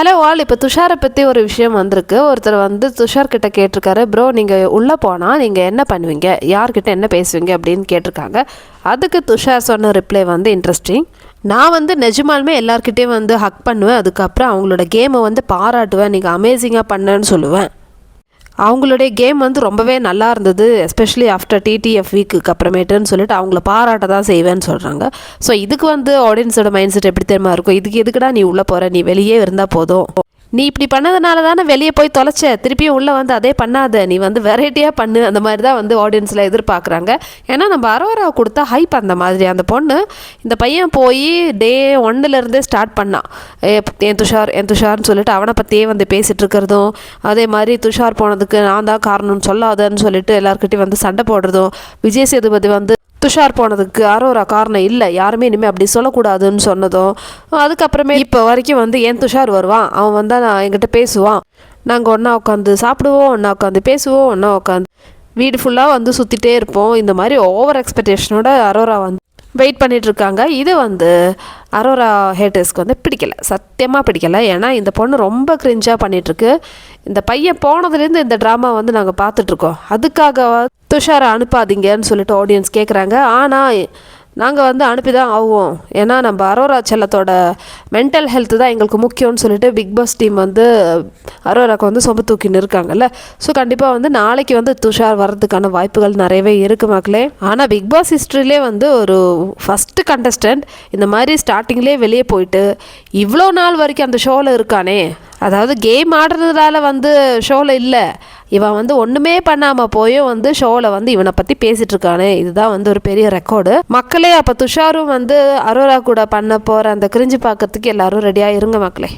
Hello all இப்போ துஷாரை பற்றி ஒரு விஷயம் வந்திருக்கு. ஒருத்தர் வந்து துஷார் கிட்ட கேட்டிருக்காரு ப்ரோ நீங்கள் உள்ளே போனால் நீங்கள் என்ன பண்ணுவீங்க? யார்கிட்ட என்ன பேசுவீங்க? அப்படின்னு கேட்டிருக்காங்க. அதுக்கு துஷார் சொன்ன ரிப்ளை வந்து இன்ட்ரெஸ்டிங் நான் வந்து நிஜமாலுமே எல்லாருக்கிட்டேயும் வந்து ஹக் பண்ணுவேன். அதுக்கப்புறம் அவங்களோட கேமை வந்து பாராட்டுவேன். நீங்கள் அமேசிங்காக பண்ணேன்னு சொல்லுவேன். அவங்களுடைய கேம் வந்து ரொம்பவே நல்லா இருந்தது எஸ்பெஷலி ஆஃப்டர் டிடிஎஃப் வீக்குக்கு அப்புறமேட்டுன்னு சொல்லிட்டு அவங்கள பாராட்ட தான் செய்வேன்னு சொல்கிறாங்க ஸோ இதுக்கு வந்து ஆடியன்ஸோட மைண்ட் செட் எப்படி தெரியுமா இருக்கும்? இதுக்கு எதுக்குடா நீ உள்ளே போகிற நீ வெளியே இருந்தால் போதும். நீ இப்படி பண்ணதுனால தானே வெளியே போய் தொலைச்ச? திருப்பியும் உள்ளே வந்து அதே பண்ணாத. நீ வந்து வெரைட்டியாக பண்ணு. அந்த மாதிரி தான் வந்து ஆடியன்ஸில் எதிர்பார்க்குறாங்க. ஏன்னா நம்ம அரோரா கொடுத்தா ஹைப் அந்த மாதிரி. அந்த பொண்ணு இந்த பையன் போய் டே ஒன்னுலேருந்தே ஸ்டார்ட் பண்ணான் ஏ என் துஷார் என் துஷார்னு சொல்லிட்டு அவனை பற்றியே வந்து பேசிகிட்டு இருக்கிறதும் அதே மாதிரி துஷார் போனதுக்கு நான் தான் காரணம்னு சொல்லாதன்னு சொல்லிட்டு எல்லாருக்கிட்டையும் வந்து சண்டை போடுறதும் விஜய் சேதுபதி வந்து துஷார் போனதுக்கு அரோரா காரணம் இல்லை. யாருமே இனிமேல் அப்படி சொல்லக்கூடாதுன்னு சொன்னதும் அதுக்கப்புறமே இப்போ வரைக்கும் வந்து ஏன் துஷார் வருவான்? அவன் வந்தால் நான் என்கிட்ட பேசுவான். நாங்கள் ஒன்றா உட்காந்து சாப்பிடுவோம் ஒன்றா உட்காந்து பேசுவோம் ஒன்றா உட்காந்து வீடு ஃபுல்லாக வந்து சுற்றிட்டே இருப்போம். இந்த மாதிரி ஓவர் எக்ஸ்பெக்டேஷனோட அரோரா வந்து வெயிட் பண்ணிகிட்ருக்காங்க இது வந்து அரோரா ஹேட்டர்ஸ்க்கு வந்து பிடிக்கல. சத்தியமாக பிடிக்கல. ஏன்னா இந்த பொண்ணு ரொம்ப கிரிஞ்சாக பண்ணிகிட்ருக்கு இந்த பையன் போனதுலேருந்து இந்த ட்ராமா வந்து நாங்கள் பார்த்துட்ருக்கோம் அதுக்காக துஷாரை அனுப்பாதீங்கன்னு சொல்லிட்டு ஆடியன்ஸ் கேட்குறாங்க ஆனால் நாங்கள் வந்து அனுப்பி தான் ஆவோம். ஏன்னா நம்ம அரோரா செல்லத்தோட மென்டல் ஹெல்த்து தான் எங்களுக்கு முக்கியம்னு சொல்லிட்டு பிக் பாஸ் டீம் வந்து அரோராக்கு வந்து சொம்ப தூக்கின்னு இருக்காங்கல்ல ஸோ கண்டிப்பாக வந்து நாளைக்கு வந்து துஷார் வர்றதுக்கான வாய்ப்புகள் நிறையவே இருக்கு மக்களே. ஆனால் பிக் பாஸ் ஹிஸ்ட்ரியிலே வந்து ஒரு ஃபஸ்ட்டு கண்டஸ்டன்ட் இந்த மாதிரி ஸ்டார்டிங்லேயே வெளியே போயிட்டு இவ்வளோ நாள் வரைக்கும் அந்த ஷோவில் இருக்கானே. அதாவது கேம் ஆடுறதுனால வந்து ஷோவில் இல்லை. இவன் வந்து ஒன்றுமே பண்ணாமல் போயும் வந்து ஷோவில் வந்து இவனை பற்றி பேசிகிட்டு இருக்கானே. இதுதான் வந்து ஒரு பெரிய ரெக்கார்டு மக்களே அப்போ துஷாரும் வந்து அரோரா கூட பண்ண போகிற அந்த கிரிஞ்சு பார்க்கறதுக்கு எல்லாரும் ரெடியாக இருங்க மக்களே.